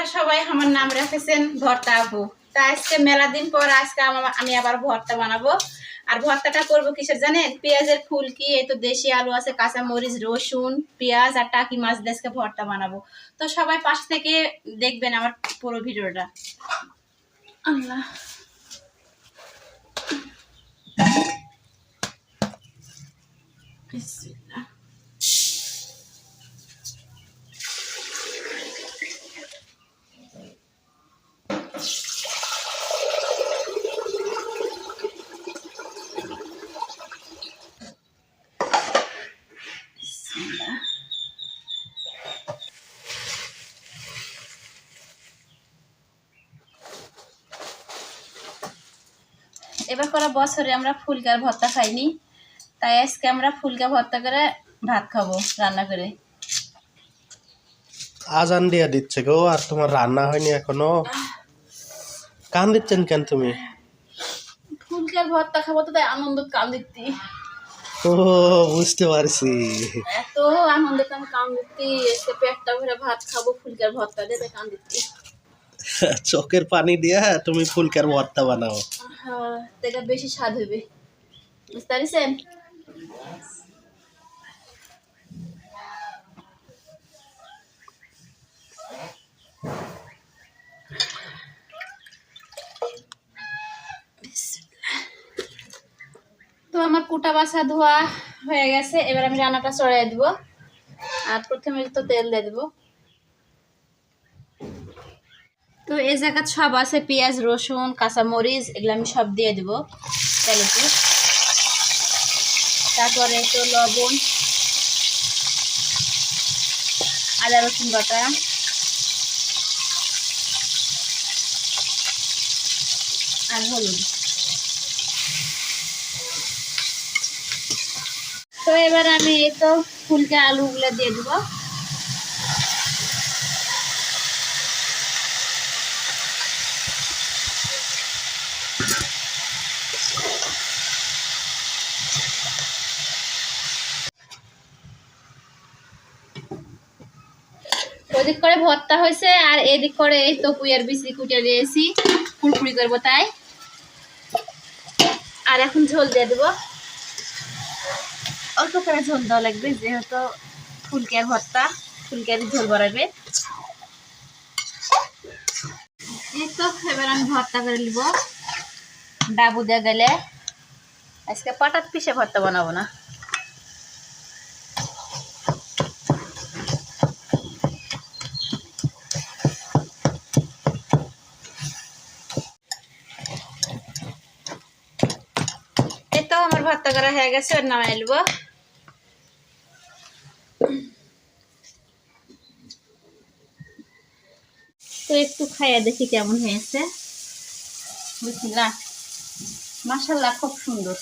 আপনারা সবাই আমার নাম রেখেছেন ভর্তা আপু তা আজকে মেলা দিন পর আজকে আমি আবার ভর্তা বানাবো। আর ভর্তাটা করব কিসের জানেন? পেঁয়াজের ফুলকি, এই তো দেশি আলু আছে কাঁচা মরিচ রসুন, পেঁয়াজ আর টাকি মাছ আজকে ভর্তা বানাবো। তো সবাই পাশ থেকে দেখবেন আমার পুরো ভিডিওটা। আল্লাহ। বিসমিল্লাহ। এবার করা বছরে আমরা ফুলকার ভর্তা খাইনি, তাই আজকে আমরা ফুলকা ভর্তা করে ভাত খাব রান্না করে। আজান দিয়া দিচ্ছে গো, আর তোমার রান্না হয়নি এখনও। কান দিচ্ছেন কেন তুমি? ফুলকার ভর্তা খাব তো তাই আনন্দ কান দিতি ও বুঝতে পারছি। এত আনন্দ কান কান দিতি আজকে পেটটা ভরে ভাত খাব ফুলকার ভর্তা দিয়ে কান দিতি চোখের পানি দিয়া তুমি ফুলকার ভর্তা বানাও। হ্যাঁ বেশি স্বাদ হবে বুঝতে পারছেন? তো আমার কুটা বাসা ধোয়া হয়ে গেছে, এবার আমি রান্নাটা চড়াই দিব। আর প্রথমে তো তেল দিয়ে দিব। তো এই জায়গা সব আছে, পেঁয়াজ, রসুন কাঁচা মরিচ এগুলো আমি সব দিয়ে দিব তেলেতে। তারপরে তো লবণ, আদা, রসুন বাটা। আর হলুদ। তো এবার আমি এই তো ফুলকে আলুগুলো দিয়ে দিব। ওদিক করে ভর্তা হয়েছে আর এদিক করে এই তো পুয়ার বিচি কুটে দিয়েছি। কুড়কুড়ি করব তাই। আর এখন ঝোল দিয়ে দেবো। অল্প করে ঝোল দেওয়া লাগবে, যেহেতু ফুলকের ভর্তা ফুলকের ঝোল বাড়াবে এই এবার আমি ভর্তা করে নিব। ডাবু দিয়ে গেলে আজকে পাটার পিসে ভর্তা বানাবো না এই তো আমার ভর্তা করা হয়ে গেছে ওর নামাই নেব তো একটু খাইয়া দেখি কেমন হয়েছে। বুঝলা মাসাল্লাহ খুব সুন্দর।